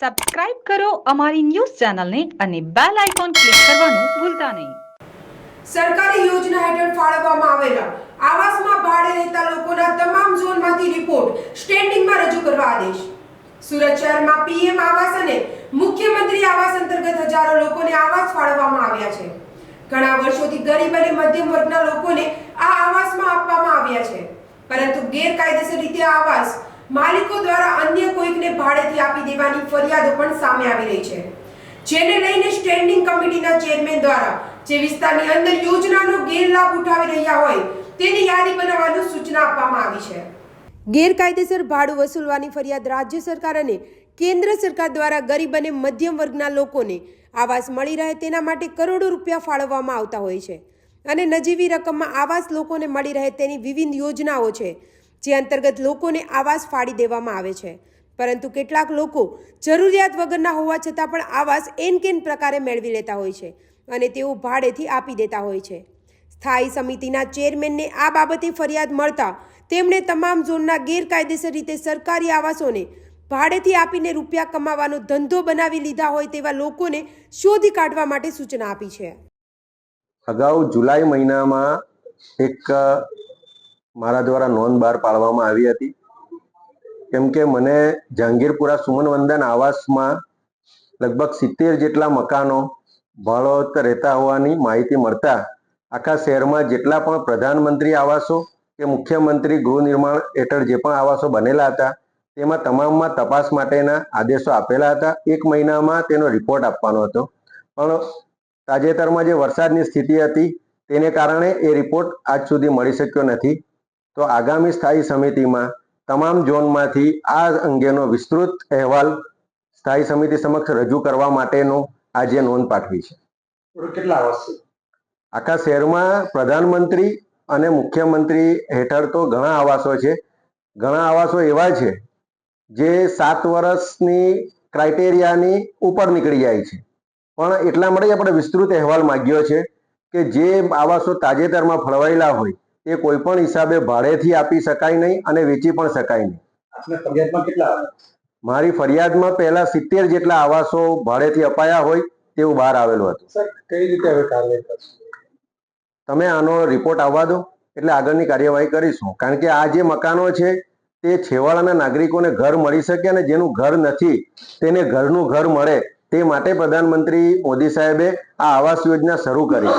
Subscribe કરો અમારી news ચેનલને અને બેલ આઇકોન ક્લિક કરવાનું ભૂલતા નહીં. સરકારી યોજના હેઠળ ફાળવવામાં આવેલા આવાસમાં ભાડે રહેતા લોકોના તમામ ઝોનમાંથી રિપોર્ટ સ્ટેન્ડિંગમાં રજૂ કરવા આદેશ. સુરત શહેરમાં પીએમ આવાસ અને મુખ્યમંત્રી આવાસ અંતર્ગત હજારો લોકોને આવાસ ફાળવવામાં આવ્યા છે. ઘણા વર્ષોથી ગરીબ અને મધ્યમ વર્ગના લોકોને આ આવાસમાં આપવામાં આવ્યા છે. પરંતુ ગેરકાયદેસર રીતે આવાસ માલિકો દ્વારા અન્ય કોઈકને ભાડેથી આપી દેવાની ફરિયાદો પણ સામે આવી રહી છે. જેને લઈને સ્ટેન્ડિંગ કમિટીના ચેરમેન દ્વારા જે વિસ્તારની અંદર યોજનાનો ગેરલાભ ઉઠાવી રહ્યા હોય તેની યાદી બનાવવાની સૂચના આપવામાં આવી છે. ગેરકાયદેસર ભાડું વસૂલવાની ફરિયાદ રાજ્ય સરકાર અને કેન્દ્ર સરકાર દ્વારા ગરીબ અને મધ્યમ વર્ગના લોકોને આવાસ મળી રહે તેના માટે કરોડો રૂપિયા ફાળવવામાં આવતા હોય છે. અને નજીવી રકમમાં આવાસ લોકોને મળી રહે તેની વિવિધ યોજનાઓ છે. જે અંતર્ગત લોકોને આવાસ ફાળી દેવામાં આવે છે. પરંતુ કેટલાક લોકો જરૂરિયાત વગરના હોવા છતાં પણ આવાસ એન કેન પ્રકારે મેળવી લેતા હોય છે અને તેઓ ભાડેથી આપી દેતા હોય છે. સ્થાયી સમિતિના ચેરમેનને આ બાબતે ફરિયાદ મળતા તેમણે તમામ ઝોનના ગેરકાયદેસર રીતે સરકારી આવાસોને ભાડેથી આપીને રૂપિયા કમાવાનો ધંધો બનાવી લીધા હોય તેવા લોકોને શોધી કાઢવા માટે સૂચના આપી છે. અગાઉ જુલાઈ મહિનામાં એક મારા દ્વારા નોંધ બહાર પાડવામાં આવી હતી. કેમ કે મને જહાંગીરપુરા સુમન વંદન આવાસમાં લગભગ સિત્તેર જેટલા મકાનો, ભાડોત રહેતા હોવાની માહિતી મળતા આખા શહેરમાં જેટલા પણ પ્રધાનમંત્રી આવાસો કે મુખ્યમંત્રી ગૃહ નિર્માણ હેઠળ જે પણ આવાસો બનેલા હતા, તેમાં તમામમાં તપાસ માટેના આદેશો આપેલા હતા. એક મહિનામાં તેનો રિપોર્ટ આપવાનો હતો. પણ તાજેતરમાં જે વરસાદની સ્થિતિ હતી, તેને કારણે એ રિપોર્ટ આજ સુધી મળી શક્યો નથી. તો આગામી સ્થાયી સમિતિમાં તમામ ઝોનમાંથી આ અંગેનો વિસ્તૃત અહેવાલ સ્થાયી સમિતિ સમક્ષ રજૂ કરવા માટેનો આજે નોંધ પાઠવી છે. કેટલા આવાસ આખા શહેરમાં પ્રધાનમંત્રી અને મુખ્યમંત્રી હેઠળ તો ઘણા આવાસો છે. ઘણા આવાસો એવા છે જે સાત વર્ષની ક્રાઇટેરિયાની ઉપર નીકળી જાય છે. પણ એટલા માટે આપણે વિસ્તૃત અહેવાલ માંગ્યો છે કે જે આવાસો તાજેતરમાં ફળવાયેલા હોય તે કોઈ પણ હિસાબે ભાડેથી આપી શકાય નહીં અને વેચી પણ શકાય નહીં. મારી ફરિયાદમાં પહેલા સિત્તેર જેટલા આવાસો ભાડેથી અપાયા હોય તેવું બહાર આવેલું હતું. કઈ રીતે હવે કાર્યવાહી તમે આનો રિપોર્ટ આવવા દો એટલે આગળની કાર્યવાહી કરીશું. કારણ કે આ જે મકાનો છે તે છેવાડાના નાગરિકોને ઘર મળી શકે અને જેનું ઘર નથી તેને ઘરનું ઘર મળે તે માટે પ્રધાનમંત્રી મોદી સાહેબે આ આવાસ યોજના શરૂ કરી.